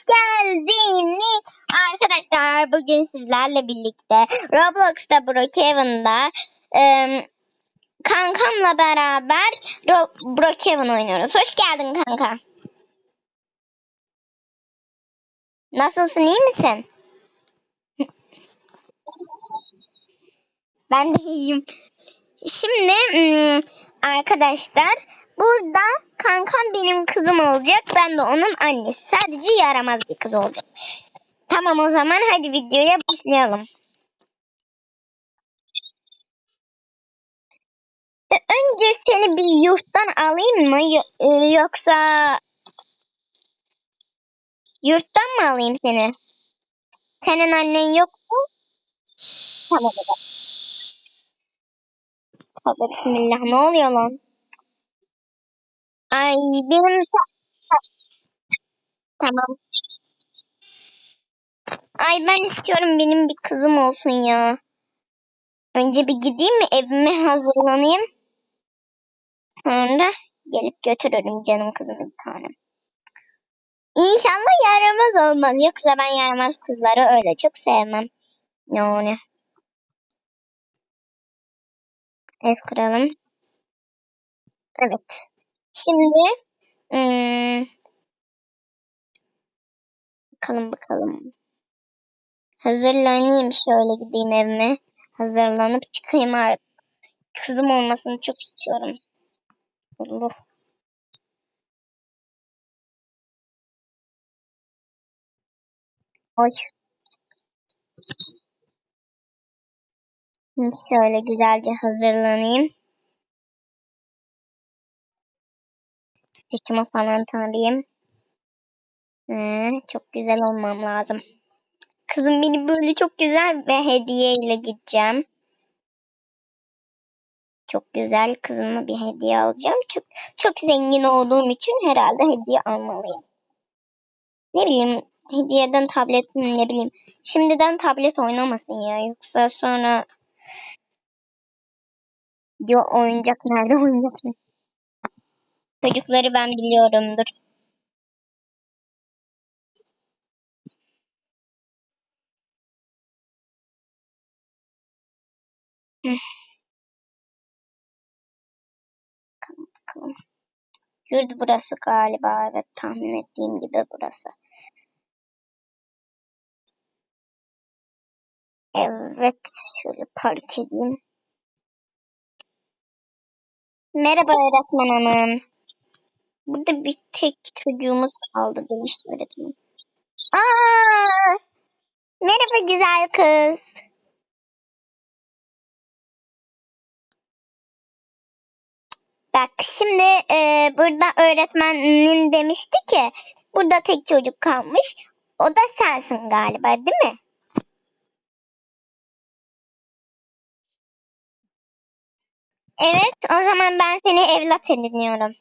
hoş geldiniz. Arkadaşlar bugün sizlerle birlikte Roblox'ta Brookhaven'da em, kankamla beraber Ro- Brookhaven oynuyoruz. Hoş geldin kanka. Nasılsın iyi misin? Ben de iyiyim. Şimdi arkadaşlar burada kankam benim kızım olacak. Ben de onun annesi. Sadece yaramaz bir kız olacak. Tamam o zaman hadi videoya başlayalım. E, Önce seni bir yurttan alayım mı e, yoksa yurttan mı alayım seni? Senin annen yok mu? Tamam. Tövbe bismillah ne oluyor lan? Ay benim tamam. Ay ben istiyorum benim bir kızım olsun ya. Önce bir gideyim mi evime hazırlanayım. Sonra gelip götürürüm canım kızımı bir tanem. İnşallah yaramaz olmaz. Yoksa ben yaramaz kızları öyle çok sevmem. Yani. Ev kuralım. Evet. Şimdi hmm, bakalım bakalım. Hazırlanayım şöyle gideyim evime. Hazırlanıp çıkayım artık. Kızım olmasını çok istiyorum. Allah. Oy. Şimdi şöyle güzelce hazırlanayım. Saçımı falan tarayayım. Ee, çok güzel olmam lazım. Kızım beni böyle çok güzel bir hediyeyle gideceğim. Çok güzel kızıma bir hediye alacağım. Çok çok zengin olduğum için herhalde hediye almalıyım. Ne bileyim hediyeden tablet mi ne bileyim. Şimdiden tablet oynamasın ya. Yoksa sonra diyor oyuncak nerede oyuncak ne? Çocukları ben biliyorumdur. Hı, bakalım. Yurt burası galiba. Evet tahmin ettiğim gibi burası. Evet şöyle park edeyim. Merhaba öğretmen hanım. Burada bir tek çocuğumuz kaldı demişti öğretmen. Aa, merhaba güzel kız. Bak şimdi e, burada öğretmenin demişti ki burada tek çocuk kalmış. O da sensin galiba değil mi? Evet o zaman ben seni evlat ediniyorum.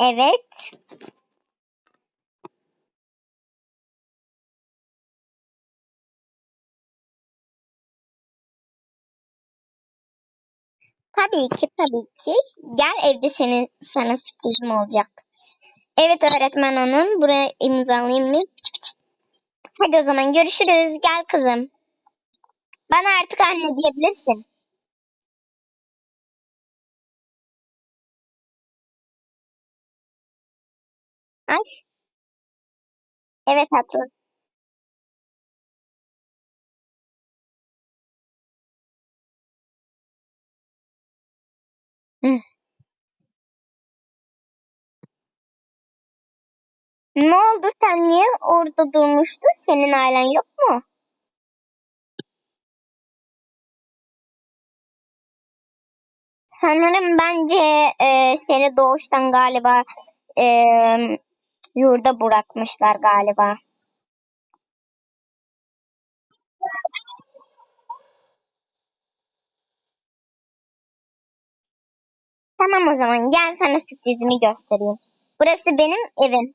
Evet. Tabii ki tabii ki. Gel evde senin sana sürprizim olacak. Evet öğretmen hanım. Buraya imzalayayım mı? Hadi o zaman görüşürüz. Gel kızım. Bana artık anne diyebilirsin. Ay. Evet. Hı. Ne oldu sen niye orada durmuştun? Senin ailen yok mu? Sanırım bence e, seni doğuştan galiba e, yurda bırakmışlar galiba. Tamam o zaman gel sana sürprizimi göstereyim. Burası benim evim.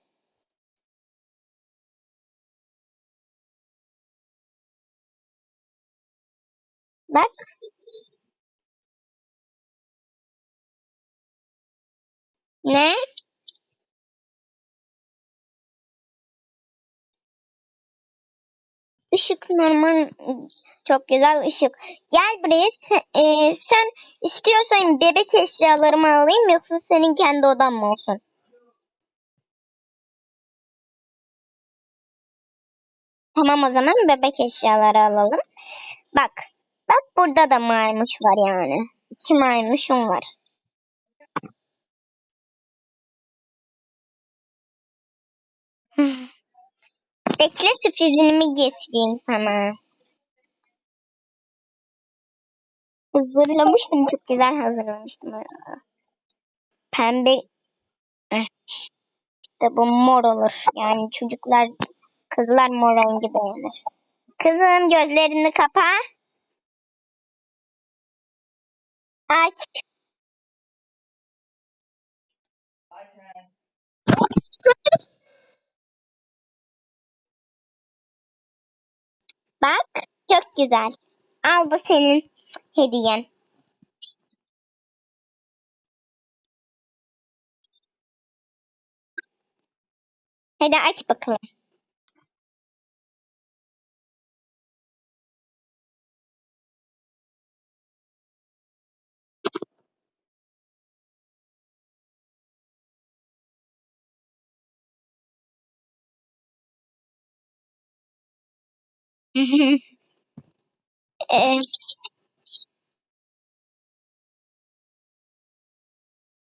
Bak. Ne? Işık normal çok güzel ışık. Gel buraya sen, e, sen istiyorsan bebek eşyalarımı alayım yoksa senin kendi odan mı olsun? Tamam o zaman bebek eşyaları alalım. Bak. Bak burada da maymuş var yani. İki maymuşum var. Bekle sürprizimi getireyim sana. Hazırlamıştım. Çok güzel hazırlamıştım. Pembe eh, işte bu mor olur. Yani çocuklar kızlar mor rengi beğenir. Kızım gözlerini kapa. Aç. Bak çok güzel. Al bu senin hediyen. Hadi aç bakalım. Ee,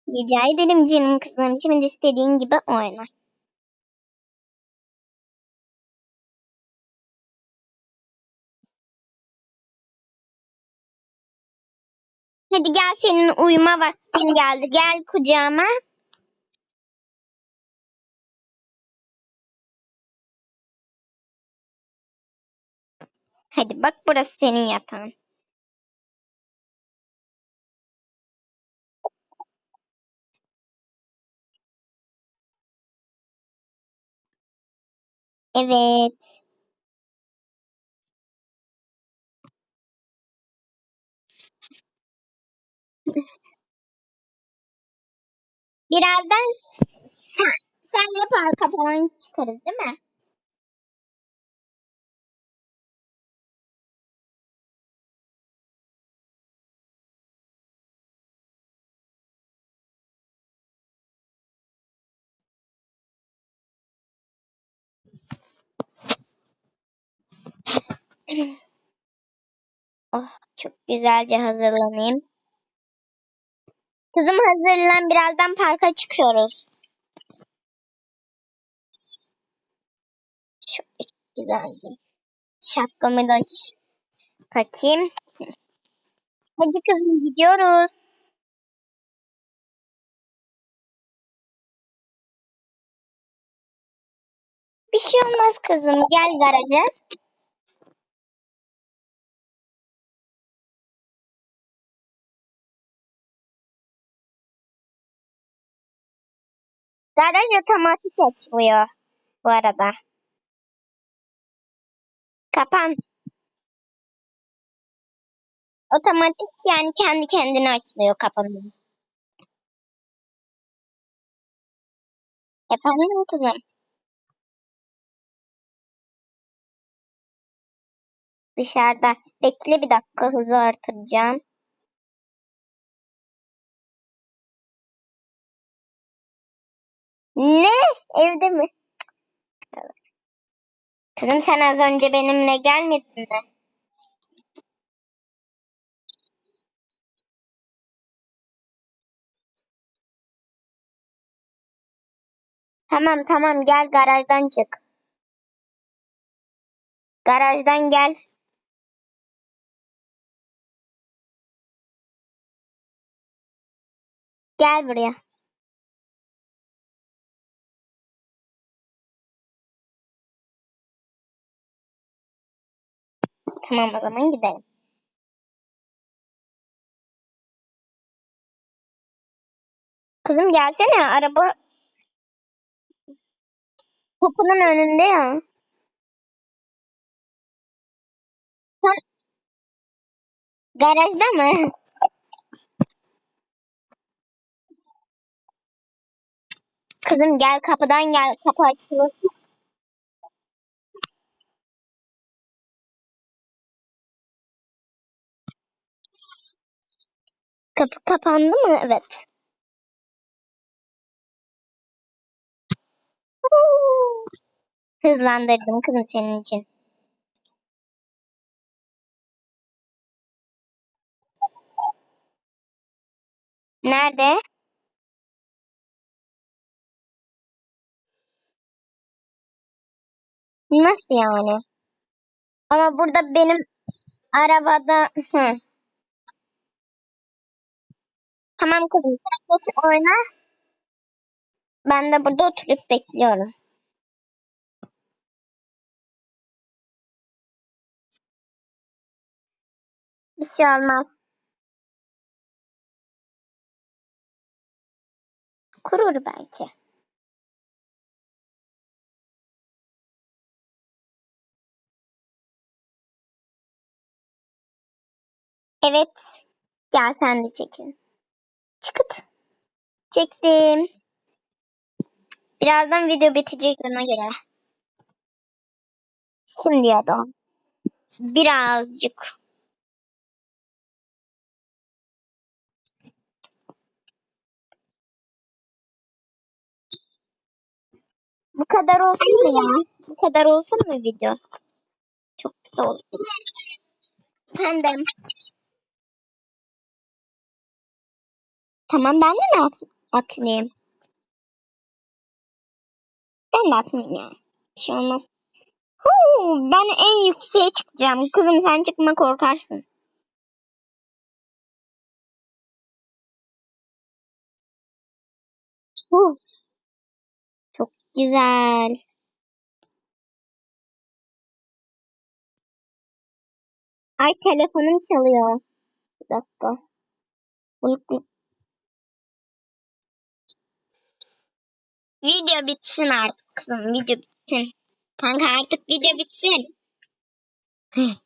rica ederim canım kızım. Şimdi istediğin gibi oyna. Hadi gel senin uyuma vaktin geldi. Gel kucağıma. Hadi bak burası senin yatağın. Evet. Birazdan sen, parka falan çıkarız değil mi? Oh çok güzelce hazırlanayım. Kızım hazırlan birazdan parka çıkıyoruz. Çok güzelce. Şapkamı da takayım. Hadi kızım gidiyoruz. Bir şey olmaz kızım gel garaja. Garaj otomatik açılıyor bu arada. Kapan. Otomatik yani kendi kendine açılıyor kapanıyor. Efendim kızım? Dışarıda. Bekle bir dakika hızı artıracağım. Ne? Evde mi? Kızım sen az önce benimle gelmedin mi? Tamam tamam gel garajdan çık. Garajdan gel. Gel buraya. Tamam o zaman gidelim. Kızım gelsene araba kapının önünde ya. Sen garajda mı? Kızım gel kapıdan gel kapı açılır. Kapı kapandı mı? Evet. Hızlandırdım kızım senin için. Nerede? Nasıl yani? Ama burada benim arabada... Hı. Tamam kızım sen geç oyna. Ben de burada oturup bekliyorum. Bir şey olmaz. Kurur belki. Evet. Gel sen de çekin. Çıkıt. Çektim. Birazdan video bitecek ona göre. Şimdi ya da. Birazcık. Bu kadar olsun mu ya? Bu kadar olsun mu video? Çok kısa olsun. Efendim. Tamam ben de mi at atlayayım? Ben de atlayayım ya. Bir şey olmaz. Huu, ben en yükseğe çıkacağım. Kızım sen çıkma korkarsın. Huu. Çok güzel. Ay telefonum çalıyor. Bir dakika. Bulup Video bitsin artık kızım. Video bitsin. Kanka artık video bitsin.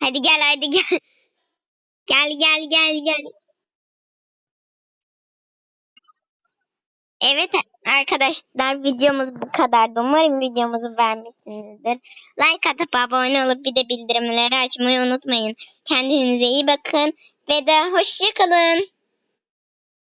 hadi gel hadi gel. Gel gel gel gel. Evet arkadaşlar videomuz bu kadardı. Umarım videomuzu beğenmişsinizdir. Like atıp abone olup bir de bildirimleri açmayı unutmayın. Kendinize iyi bakın ve de hoşçakalın.